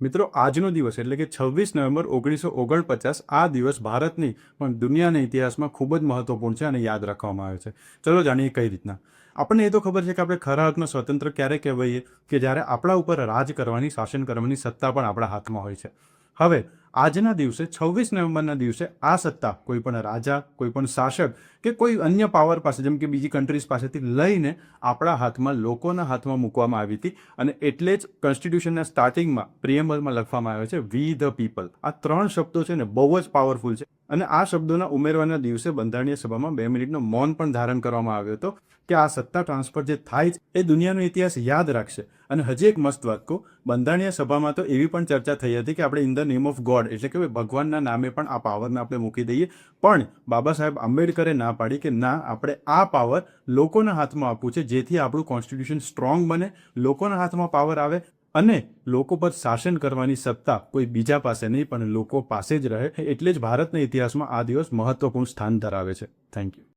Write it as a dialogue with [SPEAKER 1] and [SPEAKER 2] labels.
[SPEAKER 1] મિત્રો, આજનો દિવસ એટલે કે છવ્વીસ નવેમ્બર ઓગણીસો ઓગણપચાસ, આ દિવસ ભારતની પણ દુનિયાના ઇતિહાસમાં ખૂબ જ મહત્વપૂર્ણ છે અને યાદ રાખવામાં આવે છે. ચલો જાણીએ કઈ રીતના. આપણને એ તો ખબર છે કે આપણે ખરા અર્થમાં સ્વતંત્ર ક્યારે કહેવાઈએ? કે જ્યારે આપણા ઉપર રાજ કરવાની, શાસન કરવાની સત્તા પણ આપણા હાથમાં હોય છે. હવે આજના દિવસે, છવ્વીસ નવેમ્બરના દિવસે આ સત્તા, કોઈ પણ રાજા, કોઈ પણ શાસક કે કોઈ અન્ય પાવર પાસે, જેમ કે બીજી કન્ટ્રીઝ પાસેથી લઈને આપણા હાથમાં, લોકોના હાથમાં મૂકવામાં આવી હતી અને એટલે જ કોન્સ્ટિટ્યુશનના સ્ટાર્ટિંગમાં પ્રિયમ્બલમાં લખવામાં આવ્યો છે વી ધ પીપલ આ ત્રણ શબ્દો છે ને બહુ જ પાવરફુલ છે. અને આ શબ્દોના ઉમેરવાના દિવસે બંધારણીય સભામાં બે મિનિટનો મૌન પણ ધારણ કરવામાં આવ્યો હતો કે આ સત્તા ટ્રાન્સફર જે થાય છે એ દુનિયાનો ઇતિહાસ યાદ રાખશે. અને હજી એક મસ્ત વાત કહું, બંધારણીય સભામાં તો એવી પણ ચર્ચા થઈ હતી કે આપણે in the name of God એટલે કે ભગવાનના નામે પણ આ પાવરને આપણે મૂકી દઈએ. પણ બાબા સાહેબ આંબેડકરે ના પાડી કે ના, આપણે આ પાવર લોકોના હાથમાં આપવું છે, જેથી આપણું કોન્સ્ટિટ્યુશન સ્ટ્રોંગ બને, લોકોના હાથમાં પાવર આવે અને લોકો પર શાસન કરવાની સત્તા કોઈ બીજા પાસે નહીં, પણ લોકો પાસે જ રહે. એટલે જ ભારતના ઇતિહાસમાં આ દિવસ મહત્વપૂર્ણ સ્થાન ધરાવે છે. Thank you